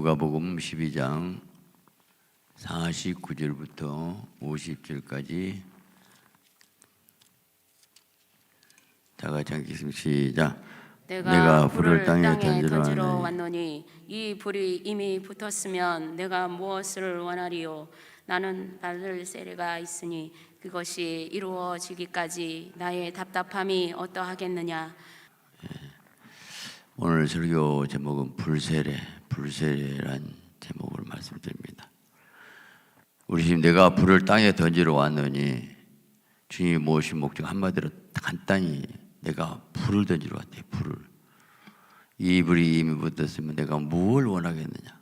누가복음 12장 49절부터 50절까지 다 같이 읽겠습니다. 시작. 내가, 불을 땅에 던지러, 던지러 왔노니 이 불이 이미 붙었으면 내가 무엇을 원하리요 나는 받을 세례가 있으니 그것이 이루어지기까지 나의 답답함이 어떠하겠느냐 오늘 설교 제목은 불세례, 불세례란 제목으로 말씀드립니다. 우리 지금 내가 불을 땅에 던지러 왔느니 주님이 무엇이 목적 한마디로 간단히 내가 불을 던지러 왔대. 불을 이 불이 이미 붙었으면 내가 무엇을 원하겠느냐?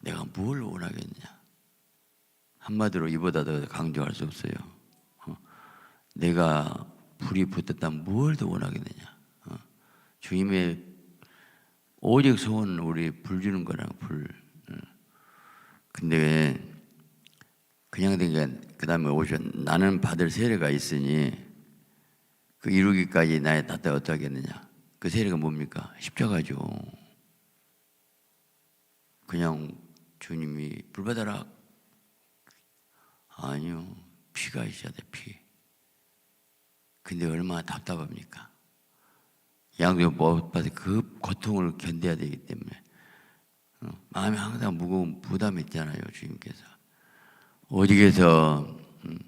내가 무엇을 원하겠느냐? 한마디로 이보다 더 강조할 수 없어요. 어? 내가 불이 붙었다면 무엇을 더 원하겠느냐? 어? 주님의 오직 소원은 우리 불 주는 거랑 불. 어. 근데 그냥 된게그 다음에 오셔 나는 받을 세례가 있으니 그 이루기까지 나의 탓대 어떠하겠느냐? 그 세례가 뭡니까? 십자가죠. 그냥 주님이 불 받아라. 아니요. 피가 있어야 돼, 피. 근데 얼마나 답답합니까? 양도 못 받아 그 고통을 견뎌야 되기 때문에 어, 마음이 항상 무거운 부담이 있잖아요, 주님께서. 어디에서 음,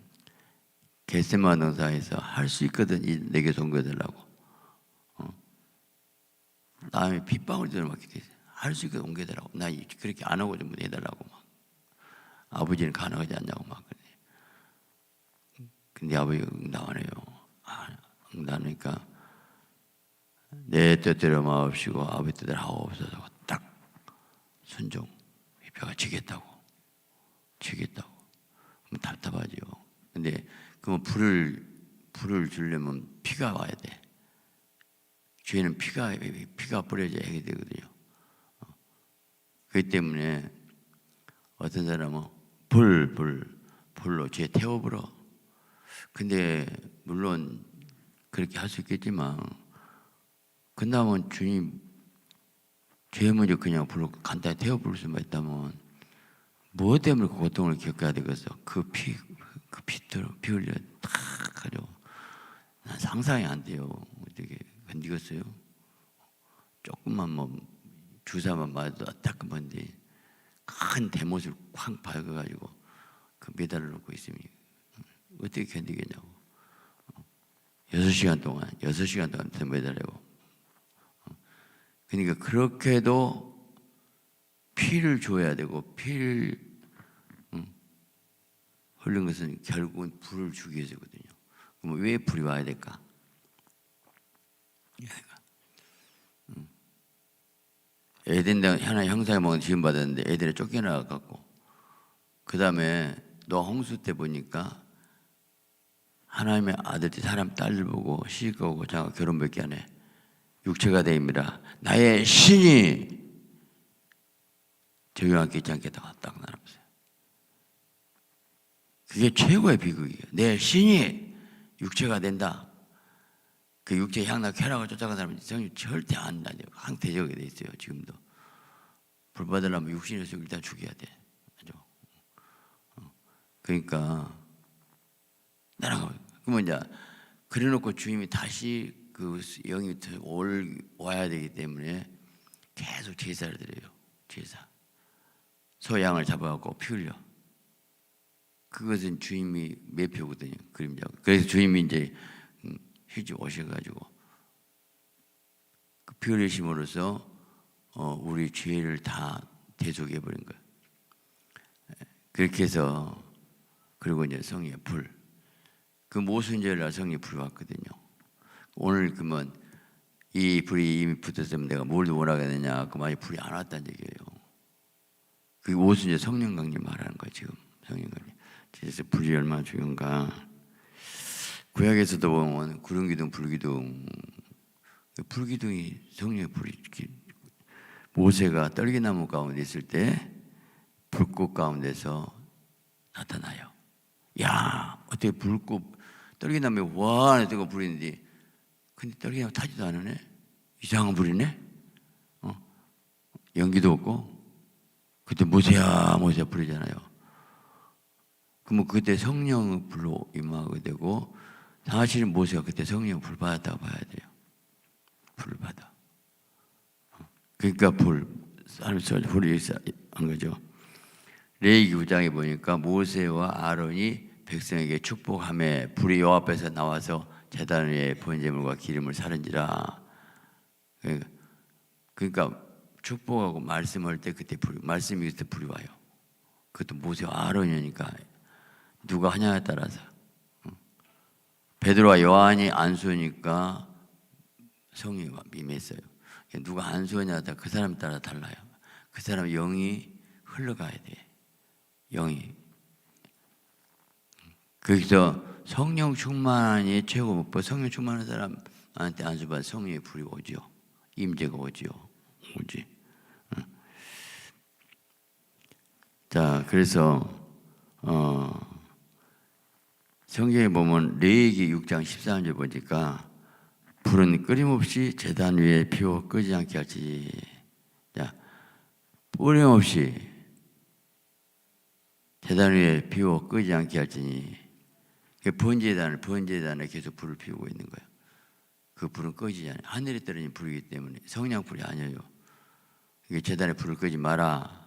겟세만 농사에서 할 수 있거든 이 내게 옮겨달라고. 어? 다음에 빗방울 들어맞게 돼. 할수 있거든 옮겨달라고. 나 이- 그렇게 안 하고 좀 해달라고 막. 아버지는 가능하지 않냐고 막 그래. 근데 아버지 응답하네요. 아, 응답하니까 내 뜻대로 마옵시고 아버지 뜻대로 하옵소서 딱 순종. 이 뼈가 지겠다고. 지겠다고. 그럼 답답하죠. 근데 그러면 불을 불을 주려면 피가 와야 돼. 죄는 피가 피가 뿌려져야 하게 되거든요. 어. 그렇기 때문에 어떤 사람은 불, 불, 불로 죄 태워버려. 근데 물론 그렇게 할 수 있겠지만 그 다음은 주님 죄 먼저 그냥 불로 간단히 태워버릴 수만 있다면 무엇 때문에 그 고통을 겪어야 되겠어? 그 피, 그 피들, 피 흘려 탁 가지고 난 상상이 안 돼요. 어떻게 견디겠어요? 조금만 뭐 주사만 맞아도 따끔한데 큰 대못을 쾅 박아가지고 그 메달을 놓고 있으면 어떻게 견디겠냐고. 여섯 시간 동안, 여섯 시간 동안 매달리고. 그러니까 그렇게도 피를 줘야 되고 피를 음, 흘린 것은 결국은 불을 주기 위해서거든요. 그럼 왜 불이 와야 될까? 음. 에덴 하나 형상의 먹은 지음 받았는데 에덴에 쫓겨나 갖고 그 다음에 너 홍수 때 보니까 하나님의 아들이 사람 딸을 보고 시집가고 장가 결혼밖에 안 해. 육체가 되입니다. 나의 신이 저희와 함께 있지 않겠다고 딱 나눠보세요. 그게 최고의 비극이에요. 내 신이 육체가 된다. 그 육체 향락 쾌락을 쫓아간 사람은 성이 절대 안 나죠. 항대적이 돼 있어요. 지금도. 불 받으려면 육신에서 일단 죽여야 돼. 맞죠? 어. 그러니까 나랑 그러면 이제 그래놓고 주님이 다시 그 영이 올 와야 되기 때문에 계속 제사를 드려요. 제사. 소양을 잡아갖고 피 흘려. 그것은 주님이 매표거든요. 그림자. 그래서 주님이 이제 음, 휴지 오셔가지고 그 피 흘리심으로써 어, 우리 죄를 다 대속해 버린 거예요. 그렇게 해서 그리고 이제 성의 불. 그 모순절날 성의 불이 왔거든요. 오늘 그러면 이 불이 이미 붙었으면 내가 뭘 원하겠느냐? 그 만약 불이 안 왔다는 얘기예요. 그 모순절 성령 강림 말하는 거예요 지금 성령 강림. 그래서 불이 얼마나 중요한가? 구약에서도 보면 구름 기둥, 불 기둥, 그 불기둥이 성령의 불이 모세가 떨기나무 가운데 있을 때 불꽃 가운데서 나타나요. 야, 어떻게 불꽃 떨기나무에 와 뜨거 불이는데 근데 떨기나무 타지도 않으네. 이상한 불이네. 어? 연기도 없고 그때 모세야 모세야 부르잖아요. 그러면 그때 성령 불로 임하게 되고 사실은 모세가 그때 성령 불 받았다고 봐야 돼요. 불 받아. 그러니까 불 사람들 불이 한 거죠. 레이기 9장에 보니까 모세와 아론이 백성에게 축복함에 불이 요 앞에서 나와서 제단 위에 번제물과 기름을 사른지라. 그러니까, 그러니까 축복하고 말씀할 때 그때 불 말씀이 그때 불이 와요. 그것도 모세와 아론이니까 누가 하냐에 따라서 응. 베드로와 요한이 안수니까 성령이 임했어요. 누가 안수냐에 따라 그 사람 따라 달라요. 그 사람 영이 흘러가야 돼. 영이. 거기서 성령 충만이 최고 목표. 성령 충만한 사람한테 안수받 성령의 불이 오지요. 임재가 오지요. 오지. 응. 자, 그래서 어, 성경에 보면 레위기 6장 13절 보니까 불은 끊임없이 재단 위에 피워 끄지 않게 할지. 자, 끊임없이 재단 위에 피워 끄지 않게 할지니 그 번제단을 번제단에 계속 불을 피우고 있는 거예요. 그 불은 꺼지지 않아요. 하늘에 떨어진 불이기 때문에 성냥 불이 아니에요. 이게 재단에 불을 끄지 마라.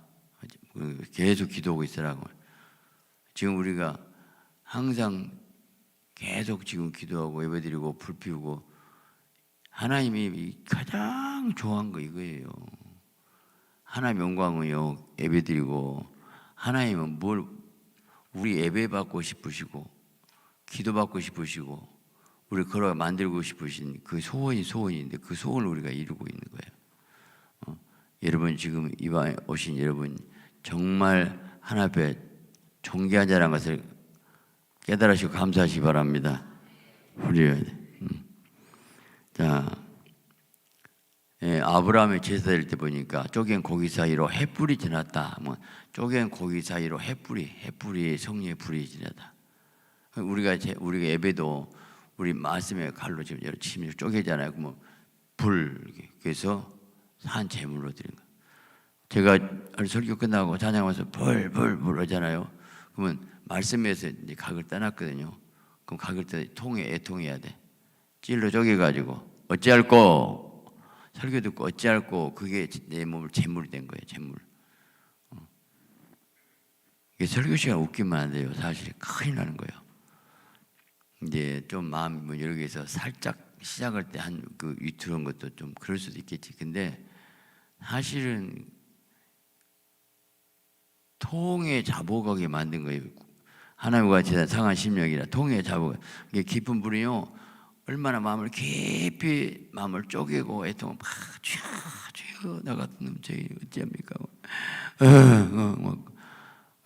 계속 기도하고 있으라고. 지금 우리가 항상 계속 지금 기도하고 예배드리고 불 피우고 하나님이 가장 좋아한 거 이거예요. 하나님 영광은요 예배드리고 하나님은 뭘 우리 예배 받고 싶으시고 기도 받고 싶으시고 우리 걸어 만들고 싶으신 그 소원이 소원인데 그 소원을 우리가 이루고 있는 거예요. 어? 여러분 지금 이방에 오신 여러분 정말 하나 앞에 존귀한 자라는 것을 깨달으시고 감사하시기 바랍니다. 우리 음. 자, 예, 아브라함의 제사될 때 보니까 쪼갠 고기 사이로 햇불이 지났다. 뭐 쪼갠 고기 사이로 햇불이 햇불이 성령의 불이 지나다. 우리가 제, 우리가 예배도 우리 말씀의 칼로 지금 여러 침이 쪼개잖아요. 그러면 불 그래서 산 제물로 드린 거. 제가 설교 끝나고 찬양 와서 불불불 하잖아요. 그러면 말씀에서 이제 각을 떠났거든요. 그럼 각을 떠 통에 애통해야 돼. 찔러 쪼개 가지고 어찌할꼬 설교 듣고 어찌할꼬 그게 내 몸을 재물이 된 거예요. 재물. 어. 설교 시간 웃기면 안 돼요. 사실 큰일 나는 거예요. 이제 좀 마음이 뭐 여러 개서 살짝 시작할 때 한 그 위투한 것도 좀 그럴 수도 있겠지. 근데 사실은 통에 자복하게 만든 거예요. 하나님과 제사 상한 심령이라 통에 자복. 이게 깊은 불이요. 얼마나 마음을 깊이 마음을 쪼개고 애통을 막 쥐어 나 같은 놈 저희 어찌합니까? 어, 어, 뭐,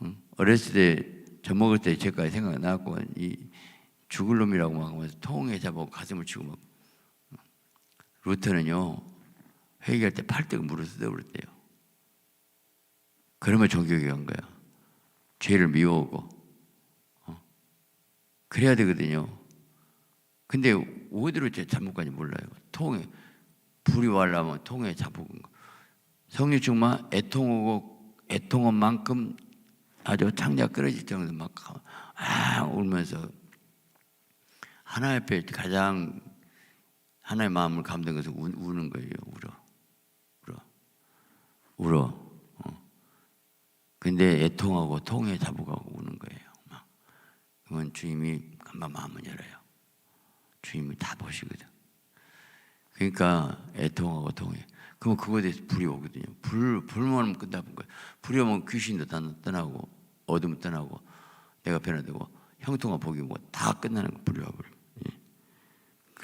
응. 어렸을 때 젖 먹을 때 제까지 생각 나고 이 죽을 놈이라고 막 통에 잡고 가슴을 치고 막 루터는요 회개할 때 팔뚝 물을 뜯어버렸대요. 그러면 종교에 간 거야. 죄를 미워오고 어. 그래야 되거든요. 근데 어디로 제 잘못까지 몰라요. 통에 불이 와려면 통에 잡은 거. 성령 충만 애통하고 애통한 만큼 아주 창자 끊어질 정도 막 아, 울면서 하나님 앞에 가장 하나의 마음을 것은 우, 우는 거예요. 울어, 울어, 울어. 어. 근데 애통하고 통에 잡아가고 우는 거예요. 막. 그건 주님이 금방 마음을 열어요. 주님이 다 보시거든. 그러니까 애통하고 통해. 그러면 그거에 대해서 불이 오거든요. 불, 불만 끝나는 거예요. 불이 오면 귀신도 다 떠나고, 어둠 떠나고, 내가 변화되고, 형통한 복이 오고, 다 끝나는 거, 불이 와버려.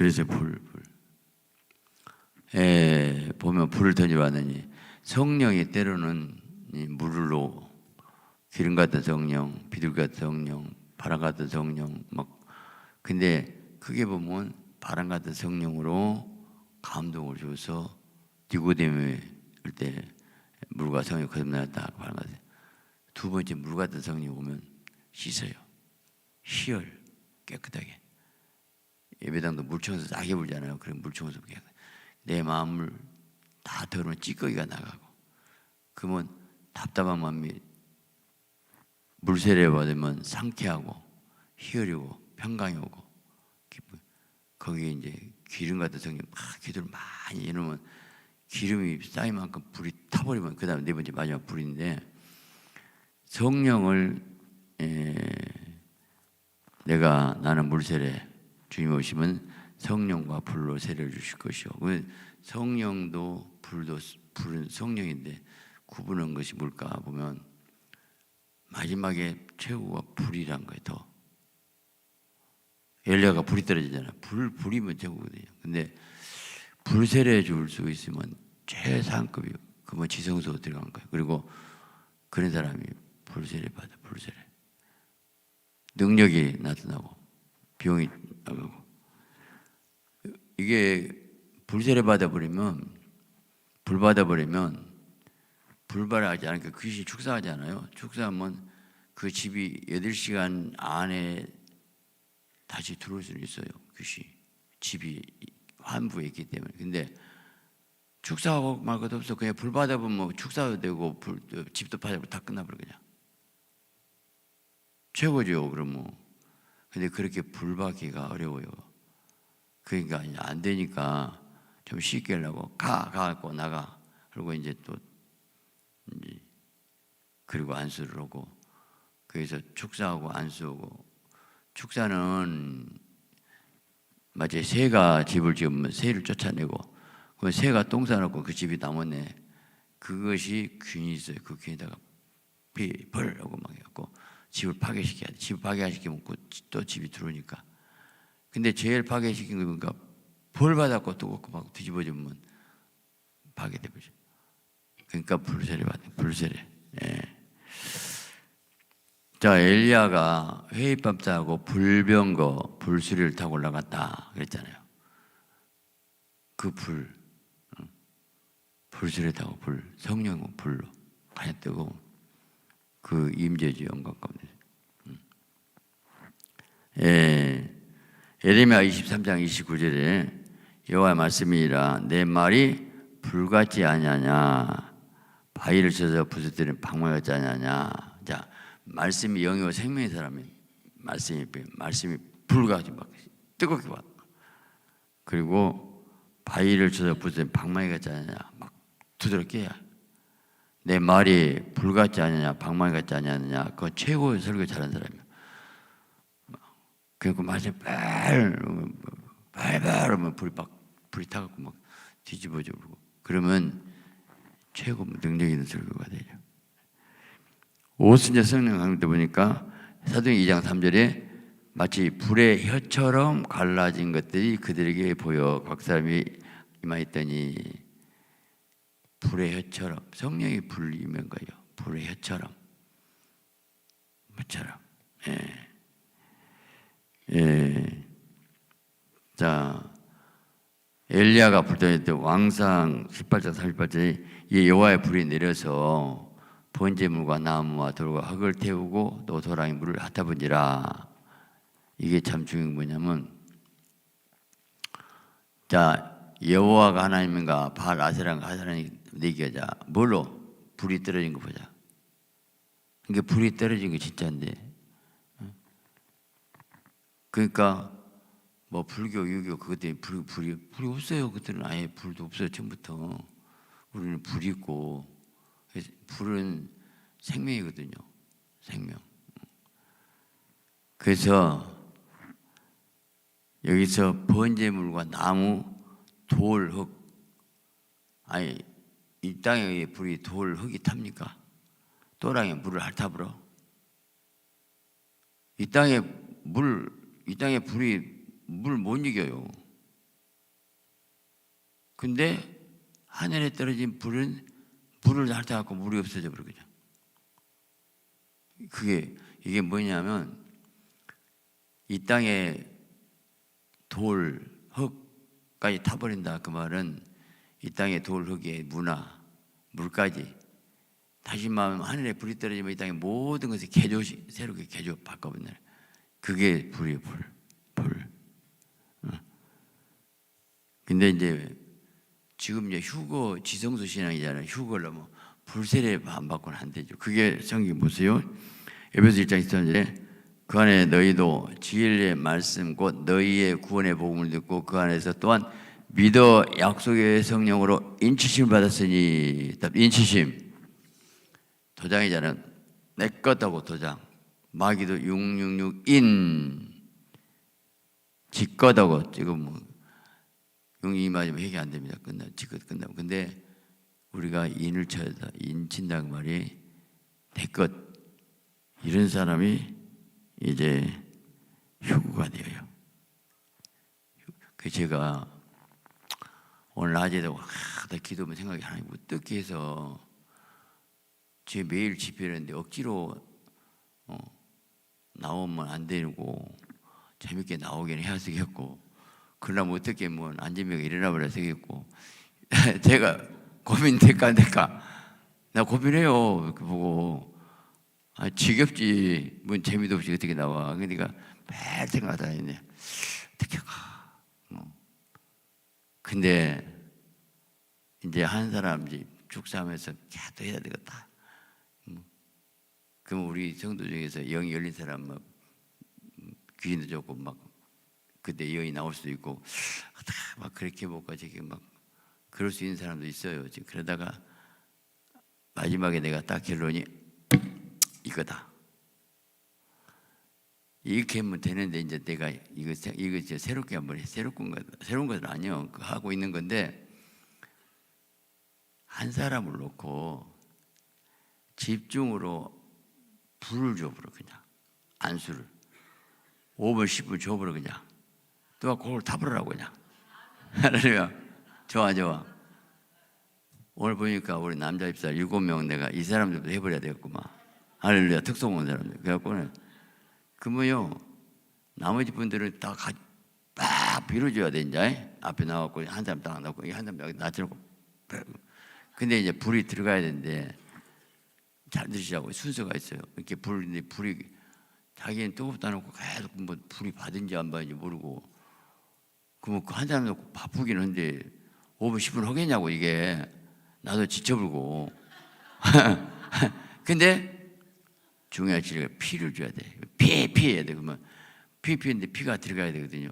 예. 그래서 불, 불. 에, 보면 불을 던지러 왔느니, 성령이 때로는 이 물로, 기름 같은 성령, 비둘 같은 성령, 바람 같은 성령, 막, 근데 크게 보면 바람 같은 성령으로 감동을 줘서 니고데모에 때 물과 성령이 거듭났다 바람 같은 두 번째 물 같은 성령 오면 씻어요 희열 깨끗하게 예배당도 물청소 싸게 불잖아요 그럼 깨끗 내 마음을 다 더러운 찌꺼기가 나가고 그러면 답답한 마음이 물세례 받으면 상쾌하고 희열이고 평강이 오고 기쁨. 거기에 이제 기름 같은 성령 막 기도를 많이 이러면 기름이 쌓인 만큼 불이 타버리면 그 다음 네 번째 마지막 불인데 성령을 에, 내가 나는 물세례 주님 오시면 성령과 불로 세례를 주실 것이요. 그 성령도 불도 불은 성령인데 구분한 것이 뭘까 보면 마지막에 최후가 불이란 거예요. 더 엘리야가 불이 떨어지잖아요. 불 불이면 최고거든요. 근데 불 세례 줄 수 있으면 최상급이요. 그러면 지성소 들어간 거예요. 그리고 그런 사람이 불 세례 받아 불 세례. 능력이 나타나고 비용이 이게 불세례 받아버리면 불 받아버리면 불발하지 않으니까 귀신이 축사하잖아요. 축사하면 그 집이 8시간 안에 다시 들어올 수는 있어요. 귀신 집이 환부에 있기 때문에. 근데 축사하고 말 것도 없어. 그냥 불 받아보면 뭐 축사도 되고 불, 집도 파자고 다 끝나버려 그냥. 최고죠. 그럼 뭐. 근데 그렇게 불 받기가 어려워요. 그러니까 안 되니까 좀 쉽게 하려고 가 가고 나가. 그리고 이제 또 이제 그리고 안수를 하고 그래서 축사하고 안수하고 축사는 마치 새가 집을 지으면 새를 쫓아내고 그 새가 똥 싸놓고 그 집이 남았네 그것이 균이 있어요 그 균에다가 비벌 하고 막 해갖고 집을 파괴시켜야 돼 집을 파괴시키면 그또 집이 들어오니까 근데 제일 파괴시킨 거 보니까 벌 받았고 또막 뒤집어지면 파괴돼 버죠 그러니까 불세례 받는 불세례 예. 자 엘리야가 회의밥 자고 불병거 불수리를 타고 올라갔다 그랬잖아요. 그 불, 응. 불수리 타고 불 성령 불로 가냐 뜨고 그 임재주 영광 가운데. 응. 예, 에레미야 23장 29절에 여호와의 말씀이라 내 말이 불같지 아니하냐? 바위를 쳐서 부서뜨리는 방망이 같지 아니하냐? 자 말씀이 영이고 생명의 사람이 말씀이 말씀이 불같이 막 뜨겁게 와 그리고 바위를 쳐서 부서뜨리는 방망이 같지 않느냐? 막 두드럽게 내 말이 불 같지 않느냐 방망이 같지 않느냐 그건 최고의 설교 잘하는 사람이야. 그리고 말씀 빨 발발 하면 불이 막 불이 타갖고 막 뒤집어져 버리고. 그러면 최고 능력 있는 설교가 되죠. 오순절 성령 강대 보니까 사도행 2장 3절에 마치 불의 혀처럼 갈라진 것들이 그들에게 보여. 각 사람이 임하였더니 불의 혀처럼 성령이 불이면 거예요. 불의 혀처럼 뭐처럼 예. 예. 자 엘리야가 불더니 때 왕상 18장 38절에 이 여호와의 불이 내려서 번제물과 나무와 돌과 흙을 태우고 또 도랑이 물을 핫아버지라 이게 참 중요한 뭐냐면 자 여호와가 하나님인가 바알 아세랑가 하나님 얘기하자 뭘로 불이 떨어진 거 보자 이게 불이 떨어진 게 진짜인데 그러니까 뭐 불교, 유교 그것 때문에 불, 불이 불이 없어요. 그때는 아예 불도 없어요. 처음부터 우리는 불이 있고 불은 생명이거든요. 생명. 그래서 여기서 번제물과 나무, 돌, 흙 아니 이 땅에 불이 돌, 흙이 탑니까? 또랑에 물을 핥아불어? 이 땅에 물, 이 땅에 불이 물 못 이겨요. 근데 하늘에 떨어진 불은 불을 핥아갖고 물이 없어져 버리거든요. 그게 이게 뭐냐면 이 땅에 돌, 흙까지 타버린다 그 말은 이 땅에 돌, 흙의 문화, 물까지 다시 말하면 하늘에 불이 떨어지면 이 땅의 모든 것을 개조 새롭게 개조 바꿔본다. 그게 불이에요, 불, 불. 근데 이제 지금 이제 휴거 지성수 신앙이잖아요. 휴거를 뭐 불세례 안 받고는 안 되죠. 그게 성경 보세요. 에베소 1장 13절에 그 안에 너희도 진리의 말씀 곧 너희의 구원의 복음을 듣고 그 안에서 또한 믿어 약속의 성령으로 인치심을 받았으니 답, 인치심. 도장이자는 내 것하고 도장. 마귀도 666인. 지 것하고 지금 뭐 용이 맞으면 회개 안 됩니다. 끝나 지것 끝나면. 근데 우리가 인을 쳐다 인친다는 말이 내 것. 이런 사람이 이제 휴구가 되어요. 그 제가 오늘 낮에도 하다 기도하면 생각이 하나님 어떻게 해서 제 매일 집회하는데 억지로 어, 나오면 안 되고 재밌게 나오긴 해야 되겠고 그러려면 어떻게 뭐 안재미가 일어나 버려 되겠고 제가 고민 될까 될까? 나 고민해요. 그 보고. 아 지겹지. 뭐 재미도 없이 어떻게 나와. 그러니까 매일 생각하다 있네. 어떻게 가 뭐. 근데 이제 한 사람 이제 축사하면서 계속 해야 되겠다 뭐. 그럼 우리 성도 중에서 영이 열린 사람 막 귀인도 좋고 막 그때 영이 나올 수도 있고 다막 그렇게 볼까 저기 막 그럴 수 있는 사람도 있어요. 지금 그러다가 마지막에 내가 딱 결론이 이거다. 이렇게 하면 되는데 이제 내가 이거 새- 이거 이제 새롭게 한번 해. 새로운 거 새로운 것은 아니요. 그 하고 있는 건데 한 사람을 놓고 집중으로 불을 줘버려 그냥. 안수를. 5분 10분 줘버려 그냥. 또 그걸 다 부르라고 그냥. 할렐루야. 좋아 좋아. 오늘 보니까 우리 남자 입사 일곱 명 내가 이 사람들도 해버려야 되겠구만. 할렐루야. 특성 온 사람들. 그래갖고는 그러면요 나머지 분들은 다딱 빌어줘야 돼 이제 앞에 나와갖고 한 사람 딱 나고 한 사람 여기 놔주고 근데 이제 불이 들어가야 되는데 잘 드시라고 순서가 있어요 이렇게 불이 불이 자기는 뜨겁다 놓고 계속 뭐 불이 받은지 안 받은지 모르고 그러면 그한 사람 놓고 바쁘긴 한데 5분 10분 하겠냐고 이게 나도 지쳐불고 근데 중요한 진리가 피를 줘야 돼. 피, 피 해야 돼. 그러면 피 피는데 피가 들어가야 되거든요.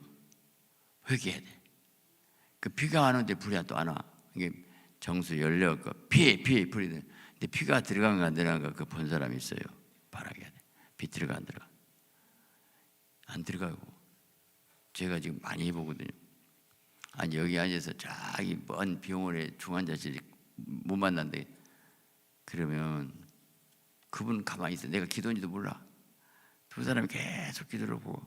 회개해야 돼. 그 피가 안 오는데 불이 또 안 와. 이게 정수 열려 그 피, 피, 불이 돼. 근데 피가 들어간가 안 들어간가 그 본 사람이 있어요. 바라게 돼. 피 들어가 안 들어가. 안 들어가고. 제가 지금 많이 해보거든요. 아니 여기 앉아서 저기 먼 병원에 중환자실 못 만난대. 그러면 그분 가만히 있어. 내가 기도인지도 몰라. 두 사람이 계속 기도를 보고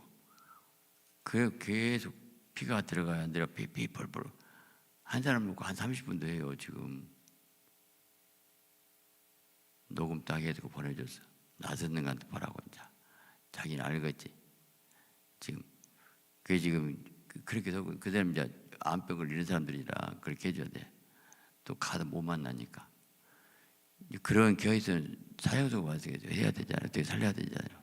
그 계속 피가 들어가야 안 들어 피피 펄펄 한 사람 놓고 한 30분도 해요 지금 녹음 딱 해두고 보내줬어 나섰는간도 보라고 이제 자기는 알겠지 지금 그게 지금 그- 그렇게 해서 그 사람 이제 암병을 잃은 사람들이라 그렇게 해줘야 돼 또 가도 못 만나니까 그런 교회에서는 사형수가 와서 해야 되잖아요. 어떻게 살려야 되잖아요.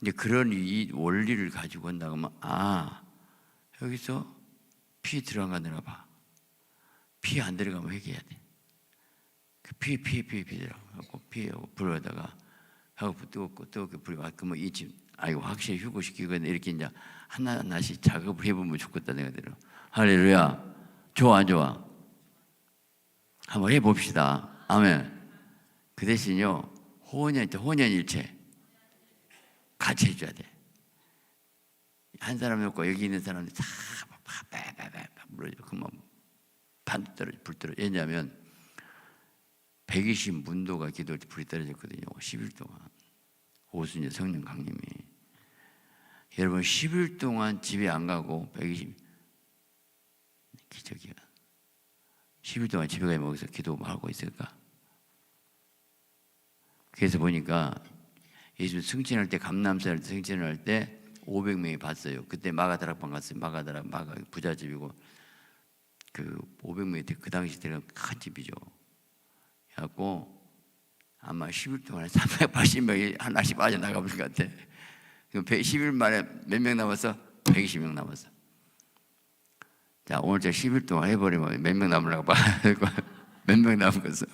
이제 그런 이 원리를 가지고 한다고 하면 아 여기서 피 들어가느라 봐. 피 안 들어가면 회개해야 돼. 그 피, 피, 피, 피 들어가고 피하고 불어다가 하고 뜨겁고 뜨겁게 불이 와. 그러면 이집 아이고 확실히 휴고시키고 이렇게 이제 하나 하나씩 작업을 해보면 좋겠다 내가 들어. 할렐루야. 좋아 안 좋아? 한번 해봅시다. 아멘. 그 대신요 혼연 혼연일체 같이 해줘야 돼. 한 사람 놓고 여기 있는 사람들 다 빠빠빠빠 물어줘. 그만 반 떨어져 불 떨어져. 왜냐하면 120 문도가 기도할 때 불이 떨어졌거든요. 10일 동안 오순절 성령 강림이 여러분 10일 동안 집에 안 가고 120 기적이야. 10일 동안 집에 가면 거기서 기도 하고 있을까? 그래서 보니까 예수 승진할 때 감남사를 승진할 때 500명이 봤어요. 그때 마가다락방 갔어요. 마가다락 마가 부잣집이고 그 500명이 그 당시 때는 큰 집이죠. 그래갖고 아마 10일 동안에 380명이 하나씩 빠져나가볼 것 같아. 110일 만에 몇 명 남았어? 120명 남았어. 자, 오늘 제 10일 동안 해버리면 몇 명 남으려고 봐. 몇 명 남았어.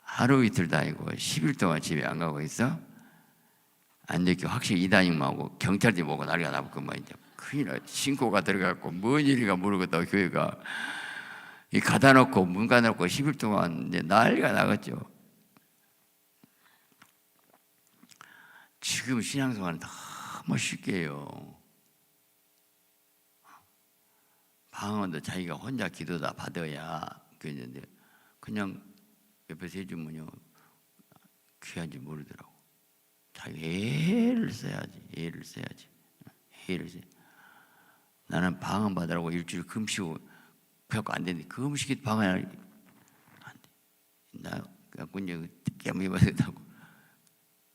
하루 이틀 다니고 10일 동안 집에 안 가고 있어? 안 이렇게 확실히 이단임하고 경찰들이 보고 난리가 나고 그만 이제 큰일 나 신고가 들어갔고 뭔 일이가 모르겠다 교회가 이 가다 놓고 문 가다 놓고 10일 동안 이제 난리가 나갔죠. 지금 신앙생활은 너무 쉽게 해요. 방언도 자기가 혼자 기도다 받아야 그랬는데 그냥 옆에서 해주면요 귀한지 모르더라고. 자기 애를 써야지, 애를 써야지, 애를 써. 나는 방언 받으라고 일주일 금시고 그래갖고 안 되는데 그 음식이 방언 안 돼. 나 그래갖고 이제 깨물이 받았다고.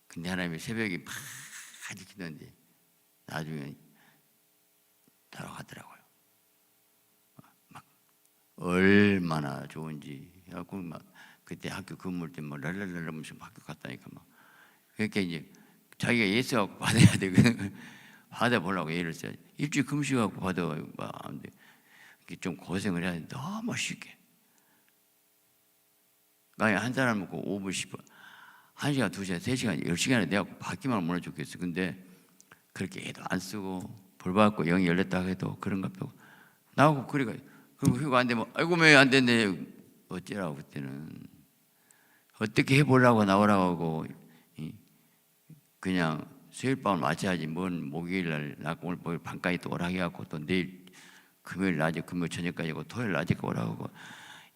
근데 하나님이 새벽에 막 기도했는데 나중에 돌아가더라고요. 막 얼마나 좋은지. 그래갖고 막 그때 학교 근무할 때뭐 랄랄랄 하면서 학교 갔다니까 막. 그러니까 이제 자기가 예수하고 받아야 되거든. 받아 보려고 예를 써야지. 일주일 금식하고 받아 뭐안 돼. 이게 좀 고생을 해야 돼. 너무 쉽게. 아니 한 사람 먹고 5분 10분 한 시간 두 시간 세 시간 열 시간에 내가 받기만 하면 좋겠어. 근데 그렇게 해도 안 쓰고 벌 받고 영이 열렸다 해도 그런 것 빼고 나하고 그래가 그리고 휴가 안 되면 아이고 왜 안 됐네 어쩌라고 그때는 어떻게 해보려고 나오라고 하고 이, 그냥 수요일 밤을 맞춰야지 뭔 목요일 날 나고 오늘 목요일 밤까지 또 오라 해갖고 또 내일 금요일 낮에 금요일 저녁까지 고 토요일 낮에 오라고 하고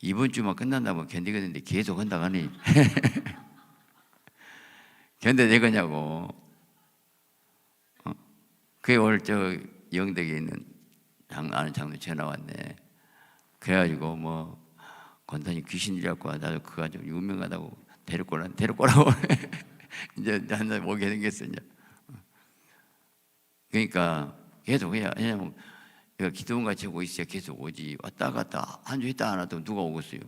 이번 주만 끝난다면 견디겠는데 계속 한다고 하니. 견뎌내겠냐고. 어? 그게 오늘 저 영덕에 있는 장, 아는 장로 전화 왔네. 그래가지고 뭐 권탄이 귀신이라고 나도 그가 좀 유명하다고 데리고 라 데리고 오라고. 이제 한번 오게 생겼어 이제 그러니까 계속 해야 왜냐면 기도원 같이 오고 있어야 계속 오지. 왔다 갔다. 한 주 있다 안 하도 누가 오겠어요?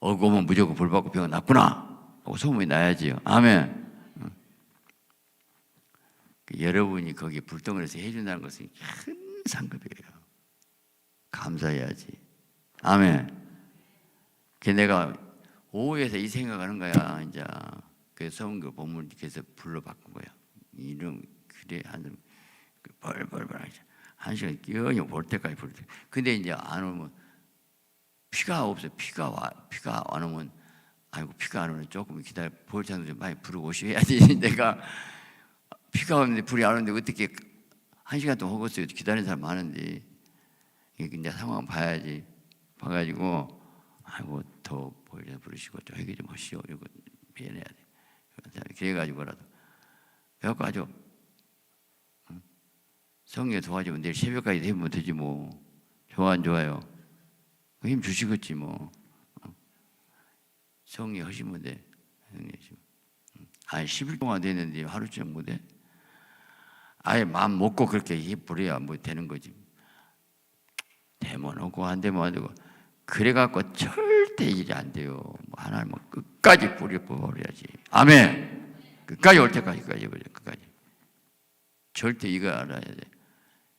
오고 오면 무조건 불 받고 병원 났구나. 하고 소문이 나야지요. 아멘. 응. 그 여러분이 거기 불덩어리에서 해준다는 것은 큰 상급이에요. 감사해야지. 아멘. 그 내가 오후에서 이 생각하는 거야 이제. 그 성경 본문께서 불러 바꾼 거야. 이름 그래 하는 벌벌벌. 한 시간 끼어니 볼 때까지 볼 때. 근데 이제 안 오면 피가 없어. 피가 와 피가 안 오면 아이고 피가 안 오면 조금 기다려 볼창도 좀 많이 부르고 오셔야지. 내가 피가 오는데 불이 안 오는데 어떻게 한 시간 동안 허겠어요. 기다리는 사람 많은데 이게 이제 상황 봐야지. 봐가지고 아이고 더 보일자 부르시고 저 얘기 좀 하시오. 이거 미안해야 돼. 그래가지고라도 아주 성령 도와주면 내일 새벽까지 되면 되지 뭐. 좋아 안 좋아요? 그힘 주시겠지 뭐. 어. 성령 하시면 돼 성령 하시면 음. 한 10일 동안 됐는데 하루쯤 못해 아예 마음 먹고 그렇게 힘부려야 뭐 되는 거지. 되면 하고 안 되면 안 되고. 그래갖고 절대 일이 안 돼요. 뭐 하나님은 끝까지 뿌려 버려야지. 아멘! 끝까지 올 때까지 끝까지 끝까지. 절대 이거 알아야 돼.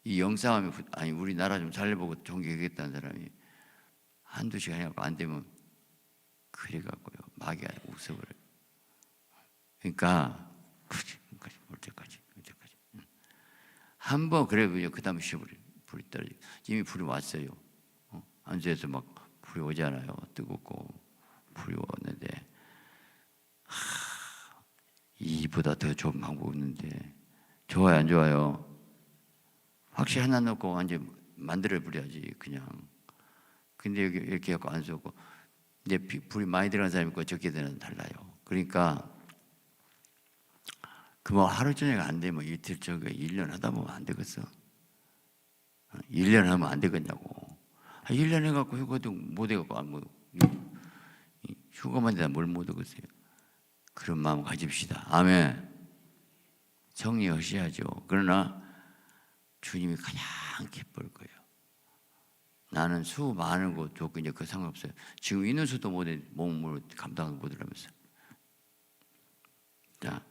이 영상하면 아니 우리나라 좀 살려보고 존경하겠다는 사람이 한두 시간 해갖고 안 되면 그래 갖고요 마귀가 웃어버려. 그러니까 그지 끝까지 올 때까지 올 때까지 한 번 그래 그죠 그 다음에 쉬어버려 불이 떨어져 이미 불이 왔어요. 어? 안주에서 막 불이 오잖아요 뜨겁고 불이 오는데 하, 이보다 더 좋은 방법 없는데 좋아요 안 좋아요? 확실히 하나 넣고 완전 만들어 버려야지 그냥. 근데 여기 이렇게 갖고 안 쏘고 이제 비- 불이 많이 들어간 사람이 있고 적게 되는 달라요. 그러니까 그 뭐 하루 저녁 안 되면 이틀 저거 1년 하다 보면 안 되겠어. 1년 하면 안 되겠냐고. 아, 1년 해갖고 휴가도 못 해갖고 안 뭐, 휴가만 되다 뭘 못 하겠어요. 그런 마음 가집시다. 아멘. 정리하셔야죠. 그러나 주님이 가장 기쁠 거예요. 나는 수 많은 거 좋고 이제 그 상관없어요. 지금 있는 수도 못해 몸으로 감당 못하면서. 자,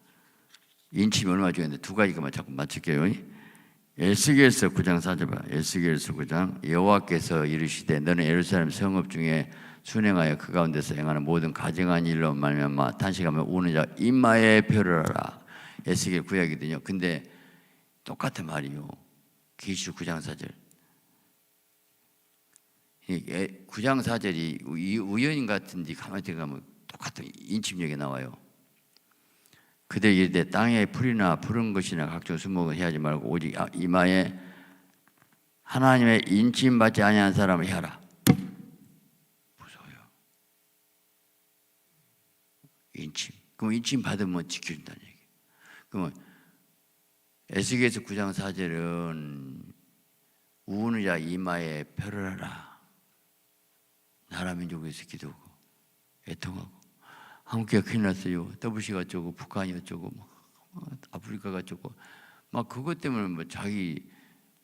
인침이 얼마 중인데 두 가지만 자꾸 맞출게요. 에스겔서 9장 4절 봐. 에스겔서 9장 여호와께서 이르시되 너는 예루살렘 성읍 중에 순행하여 그 가운데서 행하는 모든 가증한 일로 말미암아 탄식하며 우는 자 임마에 표를 하라 에스겔 구약이거든요 근데 똑같은 말이요 계시록 9장 4절 이 9장 4절이 우연인 같은지 가만히 생각하면 똑같은 인침력에 나와요 그대 이르되 땅에 풀이나 푸른 것이나 각종 수목을 해하지 말고 오직 아- 이마에 하나님의 인침 받지 아니한 사람을 해라. 무서워요. 인침. 그럼 인침 받으면 지켜준다는 얘기. 그러면 에스겔서 9장 4절은 우는 자 이마에 표를 하라. 나라 민족에서 기도하고 애통하고 한국계가 큰일 났어요. WC가 어쩌고 북한이 어쩌고 막 어, 아프리카가 어쩌고 막 그것 때문에 뭐 자기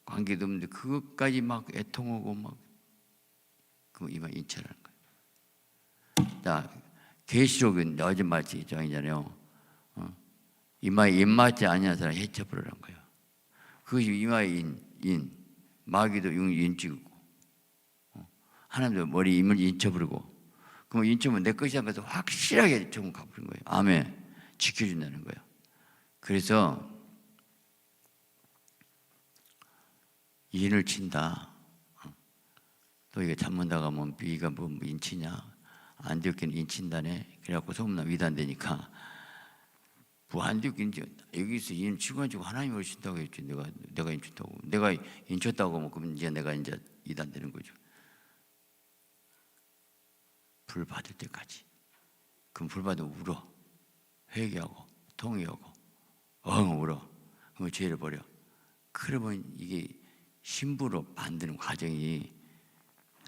관계도 없는데 그것까지 막 애통하고 막 그럼 이만 인체라는 거예요. 자 계시록은 어제 말씀이잖아요. 어? 이마에 입맞지 아니한 사람 해쳐버리는 거예요. 그것이 이마에 인, 인 마귀도 용 인찍고 어? 하나님도 머리 임을 인쳐버리고 그럼 인치면 내 것이 한 것을 확실하게 조금 갚은 거예요. 아멘. 지켜준다는 거예요. 그래서 인을 친다. 어. 또 이게 잡문다가 뭐 비가 뭐 인치냐? 안디옥기는 인친다네. 그래갖고 소문나 위단되니까 부안디옥기 이제 여기서 인 치고 가지고 하나님을 친다고 했지. 내가 내가 인친다고. 내가 인쳤다고 하면 그럼 이제 내가 이제 이단 되는 거죠. 불 받을 때까지. 그럼 불 받으면 울어. 회개하고 통회하고 엉 울어. 그러면 죄를 버려. 그러면 이게 신부로 만드는 과정이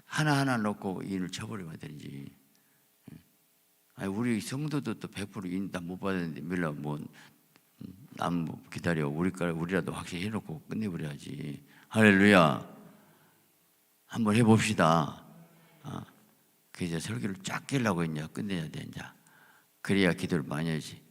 하나하나 놓고 인을 쳐버리면 되지. 아니 우리 성도도 또100% 인다 못 받았는데 밀라 뭐남 뭐 기다려 우리 거 우리라도 확실히 해놓고 끝내버려야지. 할렐루야. 한번 해봅시다. 어. 그래서 설교를 쫙 끼려고 했냐 끝내야 돼 이제. 그래야 기도를 많이 하지.